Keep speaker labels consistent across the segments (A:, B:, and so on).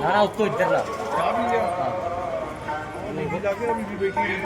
A: ਨਾ ਨਾ ਉੱਤੋਂ ਇੱਧਰ ਲਾ।
B: ਨਹੀਂ ਲੱਗ ਰਿਹਾ ਬੀਬੀ ਬੈਠੀ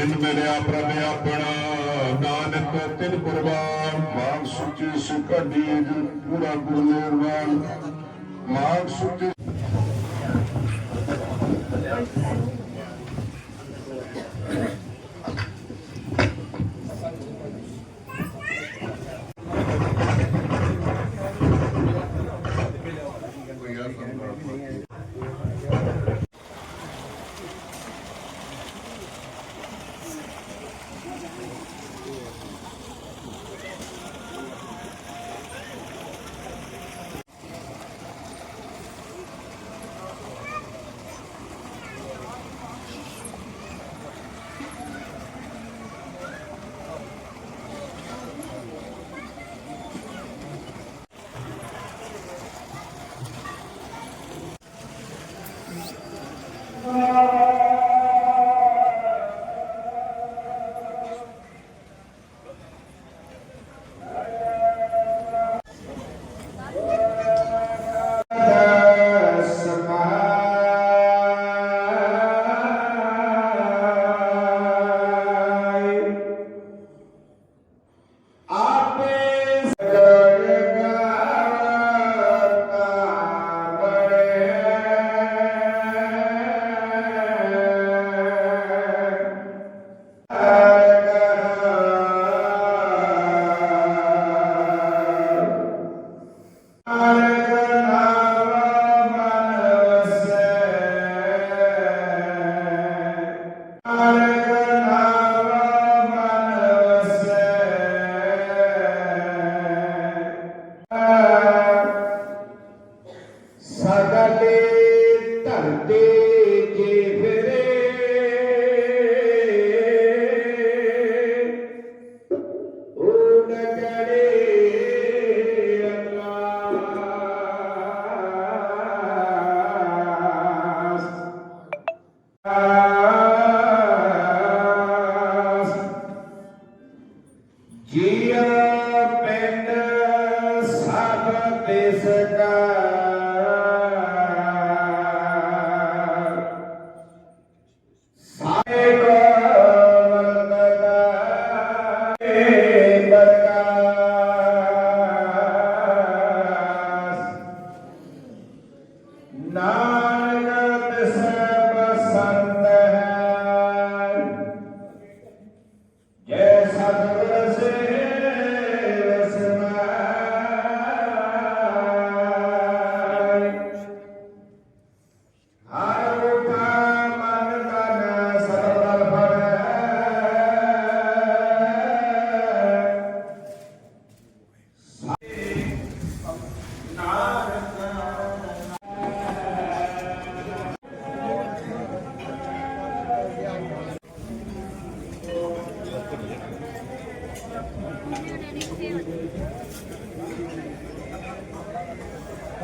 C: ਜਿਨ ਮਿਲਿਆ ਪ੍ਰਭ ਆਪਣਾ, ਨਾਨਕ ਤਿਨ ਕੁਰਬਾਨ, ਮਾਨ ਸੁਚੀ ਸੁਖੜੀ ਪੂਰਾ ਗੁਰੂ ਨਿਰਵਾਨ ਮਾਨ ਸੁਚੀ Thank you. Hallelujah.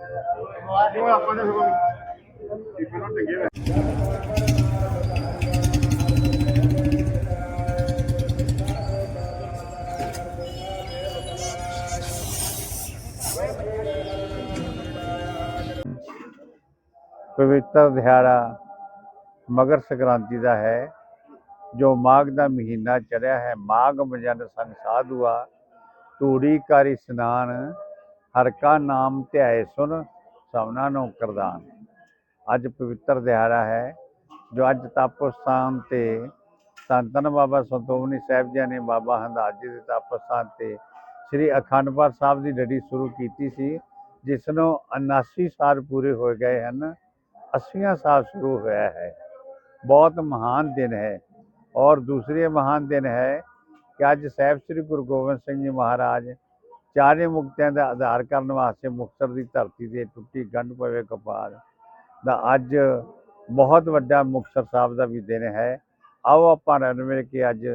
C: ਜੋ
B: ਆਪਾਂ ਨੇ ਸਗੋਂ ਬੀਬੀ ਨੂੰ ਟੰਗੇ
A: ਪਵਿੱਤਰ ਦਿਹਾੜਾ ਮਗਰ ਸੰਕ੍ਰਾਂਤੀ ਦਾ ਹੈ, ਜੋ ਮਾਘ ਦਾ ਮਹੀਨਾ ਚੜਿਆ ਹੈ। ਮਾਘ ਮਜਨ ਸੰਗ ਸਾਧੂਆ ਧੂੜੀ ਕਰ ਇਸਨਾਨ ਹਰ ਕਾ ਨਾਮ ਧਿਆਏ ਸੁਨ ਸਭਨਾ ਨੂੰ ਕਰਦਾਨ। ਅੱਜ ਪਵਿੱਤਰ ਦਿਹਾੜਾ ਹੈ, ਜੋ ਅੱਜ ਤਪੋਸਥਾਨ ਤੇ ਧੰਨ ਧੰਨ ਬਾਬਾ ਸੰਤੋਖਨੀ ਸਾਹਿਬ ਜੀ ਨੇ ਬਾਬਾ ਹੰਦਾਸ ਜੀ ਦੇ ਤਪੋਸਥਾਨ ਤੇ ਸ੍ਰੀ ਅਖੰਡ ਪਾਠ ਸਾਹਿਬ ਦੀ ਲੜੀ ਸ਼ੁਰੂ ਕੀਤੀ ਸੀ, ਜਿਸ ਨੂੰ 79 ਸਾਲ ਪੂਰੇ ਹੋ ਗਏ ਹਨ 80ਵਾਂ ਸਾਲ ਸ਼ੁਰੂ ਹੋਇਆ ਹੈ। ਬਹੁਤ ਮਹਾਨ ਦਿਨ ਹੈ ਔਰ ਦੂਸਰੇ ਮਹਾਨ ਦਿਨ ਹੈ ਕਿ ਅੱਜ ਸਾਹਿਬ ਸ੍ਰੀ ਗੁਰੂ ਗੋਬਿੰਦ ਸਿੰਘ ਜੀ ਮਹਾਰਾਜ ਚਾਰੇ ਮੁਕਤਿਆਂ ਦਾ ਆਧਾਰ ਕਰਨ ਵਾਸਤੇ ਮੁਕਤਸਰ ਦੀ ਧਰਤੀ ਤੇ ਟੁੱਟੀ ਗੰਢ ਪਵੇ ਕਪਾਰ ਦਾ ਅੱਜ ਬਹੁਤ ਵੱਡਾ ਮੁਕਤਸਰ ਸਾਹਿਬ ਦਾ ਵੀ ਦਿਨ ਹੈ। ਆਓ ਆਪਾਂ ਰਲ ਮਿਲ ਕੇ ਅੱਜ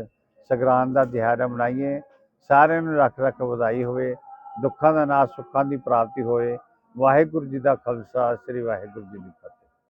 A: ਸੰਗਰਾਂਦ ਦਾ ਦਿਹਾੜਾ ਮਨਾਈਏ। ਸਾਰਿਆਂ ਨੂੰ ਰੱਖ ਰੱਖ ਵਧਾਈ ਹੋਵੇ। ਦੁੱਖਾਂ ਦਾ ਨਾਸ਼ ਸੁੱਖਾਂ ਦੀ ਪ੍ਰਾਪਤੀ ਹੋਵੇ। ਵਾਹਿਗੁਰੂ ਜੀ ਦਾ ਖਾਲਸਾ, ਸ੍ਰੀ ਵਾਹਿਗੁਰੂ ਜੀ ਕੀ